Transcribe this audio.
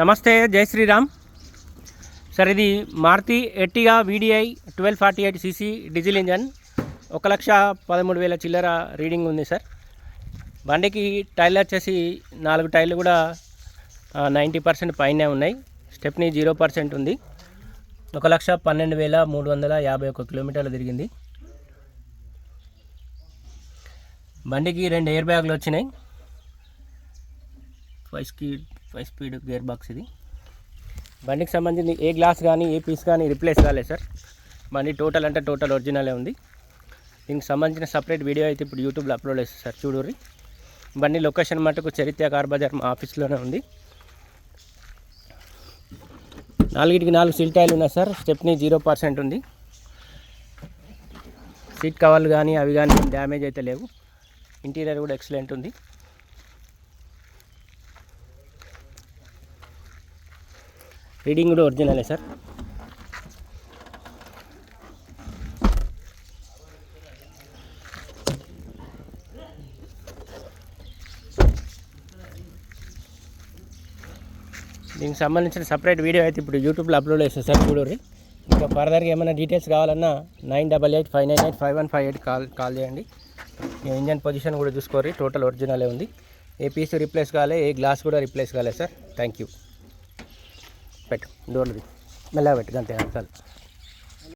నమస్తే జై శ్రీరామ్. సార్ ఇది Maruti Ertiga VDI twelve forty eight CC diesel engine. ఒక లక్ష పదమూడు వేల చిల్లర రీడింగ్ ఉంది సార్. బండికి టైర్లు వచ్చేసి నాలుగు టైర్లు కూడా నైంటీ పర్సెంట్ పైనే ఉన్నాయి. స్టెప్ని జీరో పర్సెంట్ ఉంది. ఒక లక్ష పన్నెండు వేల మూడు వందల యాభై ఒక్క కిలోమీటర్లు తిరిగింది. బండికి రెండు ఎయిర్ బ్యాగులు వచ్చినాయి. Five speed five speed gear box ఇది. బండికి సంబంధించి ఏ గ్లాస్ కానీ ఏ పీస్ కానీ రిప్లేస్ కాలేదు సార్. బండి టోటల్ అంటే టోటల్ ఒరిజినలే ఉంది. దీనికి సంబంధించిన సపరేట్ వీడియో అయితే ఇప్పుడు యూట్యూబ్లో అప్లోడ్ చేస్తారు సార్. చూడుర్రి. బండి లొకేషన్ మటుకు చరిత్ర కార్ బజార్ మా ఆఫీస్లోనే ఉంది. నాలుగిటికి నాలుగు సీల్ టైర్లు ఉన్నాయి సార్. స్టెప్ని జీరో పర్సెంట్ ఉంది. సీట్ కవర్లు కానీ అవి కానీ డ్యామేజ్ అయితే లేవు. ఇంటీరియర్ కూడా ఎక్సలెంట్ ఉంది. రీడింగ్ కూడా ఒరిజినలే సార్ దీనికి సంబంధించిన సపరేట్ వీడియో అయితే ఇప్పుడు యూట్యూబ్లో అప్లోడ్ చేస్తాను సార్ చూడరి ఇంకా ఫర్దర్గా ఏమైనా డీటెయిల్స్ కావాలన్నా nine double eight five nine eight five one five eight call call చేయండి. ఇంజన్ పొజిషన్ కూడా చూసుకోరి టోటల్ ఒరిజినలే ఉంది. ఏ పీస్ రీప్లేస్ కాలే ఏ గ్లాస్ కూడా రీప్లేస్ కాలేదు సార్ థ్యాంక్ యూ పెట్టు డోర్లు మెల్లగా పెట్టు అంతే చాలు.